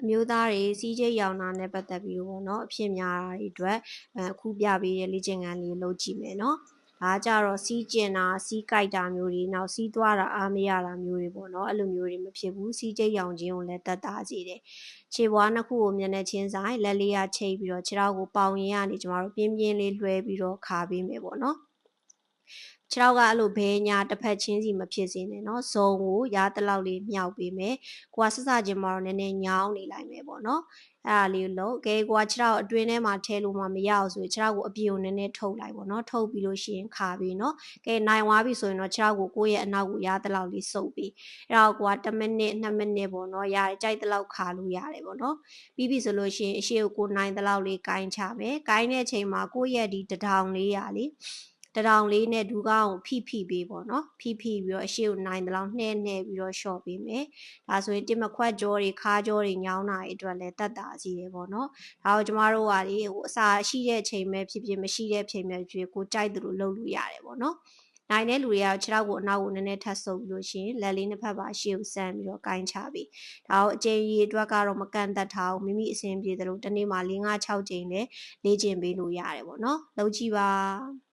အမျိုးသားတွေစီးကျိတ်ရောင်တာနဲ့ပတ်သက်ပြီးတော့ပေါ့နော်အဖြစ်များတာတွေအတွက်အခုပြပေးတဲ့လေ့ကျင့်ခန်းလေးလုပ်ကြည့်မယ်နော်ဒါကြတော့စီးကျင်တာစီးကြိုက်တာမျိုးတွေနောက်စီးသွားတာအားမရတာမျိုးတွေပေါ့နော်အဲ့လိုမျိုးတွေမဖြစ်ဘူးစီးကျိတ်ရောင်ခြင်းကိုလည်းတက်တာစေတယ်ခြေပွားနှစ်ခုကိုမျက်နှာချင်းဆိုင်လက်လေးရချိတ်ပြီးတော့ခြေထောက်ကိုပေါင်ရင်ကနေကျမတို့ပြင်းပြင်းလေးလွှဲပြီးတော့ခါပေးမယ်ပေါ့နော် ခြေထောက်ကအဲ့လိုဘဲညာတစ်ဖက်ချင်းစီမဖြစ်စေနဲ့เนาะဇုံကိုရားတလောက်လေးမြောက်ပေးမယ်ကိုကဆဆချင်းမှာတော့နည်းနည်းညောင်းနေလိုက်မယ်ပေါ့เนาะအဲ့ဒါလေးလို့ကဲကိုကခြေထောက်အတွင်းထဲမှာထဲလို့မှမရအောင်ဆိုရင်ခြေထောက်ကိုအပြင်ကိုနည်းနည်းထုတ်လိုက်ပေါ့เนาะထုတ်ပြီးလို့ရှိရင်ခါပြီးเนาะကဲနိုင်သွားပြီဆိုရင်တော့ခြေထောက်ကိုကိုယ့်ရဲ့အနောက်ကိုရားတလောက်လေးစုပ်ပြီးအဲ့တော့ကိုက1မိနစ်2မိနစ်ပေါ့เนาะရတယ်ကြိုက်တလောက်ခါလို့ရတယ်ပေါ့เนาะပြီးပြီဆိုလို့ရှိရင်အရှိကိုကိုနိုင်တလောက်လေးကိုင်းချမယ်ကိုင်းတဲ့အချိန်မှာကိုယ့်ရဲ့ဒီတထောင်လေးရာလေး တထောင်လေးနဲ့ဒူးကောင်းကိုဖိဖိပေးပေါ့နော်ဖိဖိပြီးတော့အရှိကိုနိုင်တလောက်နှဲ့နှဲ့ပြီးတော့ရှော့ပေးမယ်ဒါဆိုရင်တင်မခွက်ကြောတွေခါကြောတွေညောင်းတာတွေအတွက်လည်းတတ်တာစီတယ်ပေါ့နော်ဒါကိုကျမတို့ကလေဟိုအစာရှိတဲ့အချိန်ပဲဖြစ်ဖြစ်မရှိတဲ့အချိန်ပဲဖြစ်ဖြစ်ကိုကြိုက်သလိုလုပ်လို့ရတယ်ပေါ့နော်နိုင်တဲ့လူတွေကခြေထောက်ကိုအနောက်ကိုနည်းနည်းထပ်ဆုပ်ပြီးလို့ရှိရင်လက်လေးနှစ်ဖက်ပါရှေ့ကိုဆမ်းပြီးတော့ကိုင်းချပြီးဒါကိုအကျဉ်းကြီးအတွက်ကတော့မကန်တတ်ထားဘူးမိမိအဆင်ပြေသလိုတစ်နေ့မှာ၄-၅ -6 ကြိမ်လည်းလေ့ကျင့်ပေးလို့ရတယ်ပေါ့နော်လုပ်ကြည့်ပါ